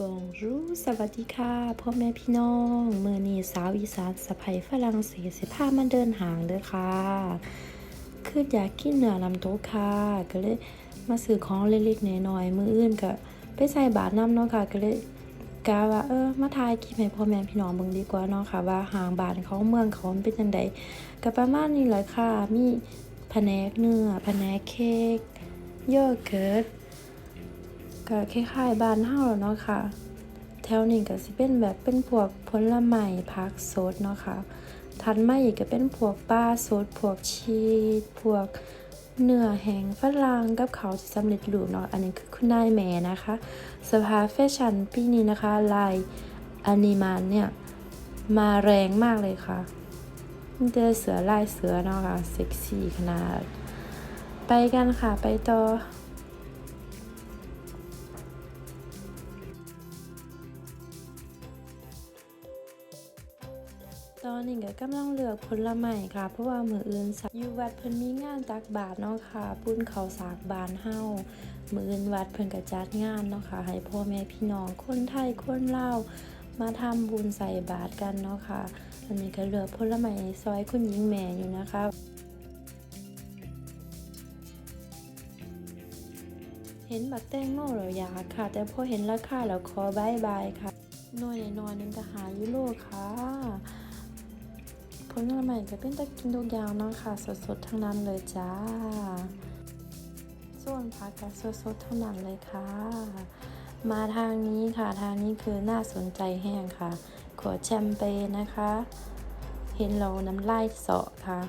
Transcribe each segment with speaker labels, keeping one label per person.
Speaker 1: บองรูสวัสดีค่ะพ่อแม่พี่น้องเมื่อนี้สาวอีสานสะใภ้ฝรั่งเศสสิพามาเดินหางเด้อค่ะ คืออยากกินเนื้อลำโต๊ะค่ะ ก็เลยมาซื้อของเล็กๆน้อยๆมืออื่นก็ไปใส่บาตรน้ำเนาะค่ะ ก็เลยกะว่าเออมาถ่ายคลิปให้พ่อแม่พี่น้องเบิ่งดีกว่าเนาะค่ะ ว่าหางบาทของเมืองเขาเป็นจังไดก็ประมาณนี้แหละค่ะ มีแผนกเนื้อแผนกเค้กโยเกิร์ต ก็คล้ายๆบ้านเฮาแล้วเนาะค่ะ แถวนี้ก็สิเป็นแบบเป็นพวกผลไม้ผักสดเนาะค่ะถัดมาอีกก็เป็นพวกปลาสดพวกชีสพวกเนื้อแห้งฝรั่งกับเขาวที่สำเร็จรูปเนาะอันนี้คือคุณนายแม่นะคะสภาแฟชั่นปีนี้นะคะ ลายอนิมานเนี่ยมาแรงมากเลยค่ะมีแต่เสือลายเสือเนาะค่ะเซ็กซี่ขนาด ไปกันค่ะไปต่อ ตอนนี้ก็กำลังเลือกผลไม้ค่ะ เพราะว่ามืออื่นสักอยู่วัดเพิ่นมีงานตักบาตรเนาะค่ะปุ้นเขาสากบานเฮามืออื่นวัดเพิ่นก็จัดงานเนาะค่ะ ให้พ่อแม่พี่น้องคนไทยคนลาวมาทำบุญใส่บาตรกันเนาะค่ะอันนี้ก็เลือกผลไม้ซอยคุณหญิงแม่อยู่นะคะเห็นบักแตงโมแล้วอยากค่ะ แต่พอเห็นราคาแล้วขอบายบายค่ะหน่วยน้อยนึงก็หายุโรค่ะ ผลไม้ก็เป็นตะกินทุกอย่างเนาะค่ะ สดๆทั้งนั้นเลยจ้า ส่วนผักก็สดๆทั้งนั้นเลยค่ะ มาทางนี้ค่ะทางนี้คือน่าสนใจแห้งค่ะ ขวดแชมเปญนะคะ เห็นเราน้ำลายเสาะค่ะ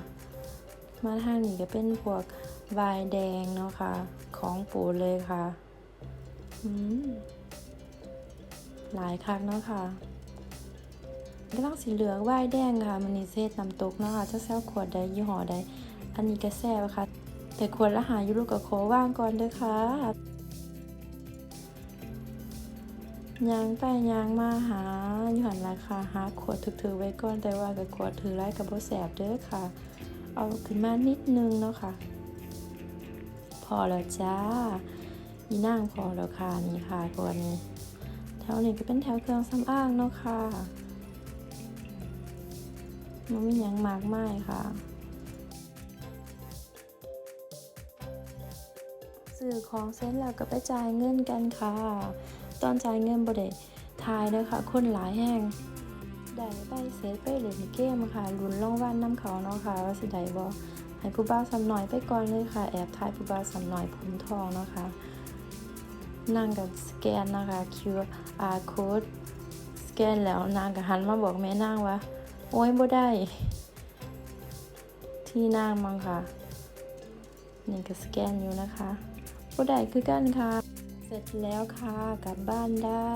Speaker 1: มาทางนี้ก็เป็นพวกวายแดงเนาะค่ะ ของปูเลยค่ะอืมหลายครั้งเนาะค่ะ กำลังสีเหลืองวายแดงค่ะมันนี่เซตน้ำตกเนาะค่ะจะแซวขวดใดยี่ห้อใด อันนี้ก็แซ่บค่ะ แต่ขวดละหายูโรกับโคว่างก่อนเด้อค่ะยางไปยางมาหาอยู่หันราคาหาขวดถือๆไว้ก่อนแต่ว่ากับขวดถือไรกับโบแสบเด้อค่ะ เอาขึ้นมานิดนึงเนาะค่ะ พอแล้วจ้าอีนั่งพอแล้วค่ะนี่ค่ะตัวนี้แถวนี้ก็เป็นแถวเครื่องสำอางเนาะค่ะ มันมีหยังมากมายค่ะซื้อของเสร็จแล้วก็ไปจ่ายเงินกันค่ะ ตอนจ่ายเงินบ่ได้ทายเลยค่ะคนหลายแห้งได้ไปเสร็จไปเล่นเกมค่ะลุ้นรางวัลน้ำเขาเนาะค่ะว่าสิได้บ่ให้ผู้บ่าวสำหน่อยไปก่อนเลยค่ะ แอบถ่ายผู้บ่าวสำหน่อยผมทองเนาะคะนางกับสแกนนะคะ QR code สแกนแล้วนางก็หันมาบอกแม่นางว่า โอ้ยบ่ได้ ที่นั่งมั้งค่ะนี่ก็สแกนอยู่นะคะบ่ได้คือกันค่ะ เสร็จแล้วค่ะ กลับบ้านได้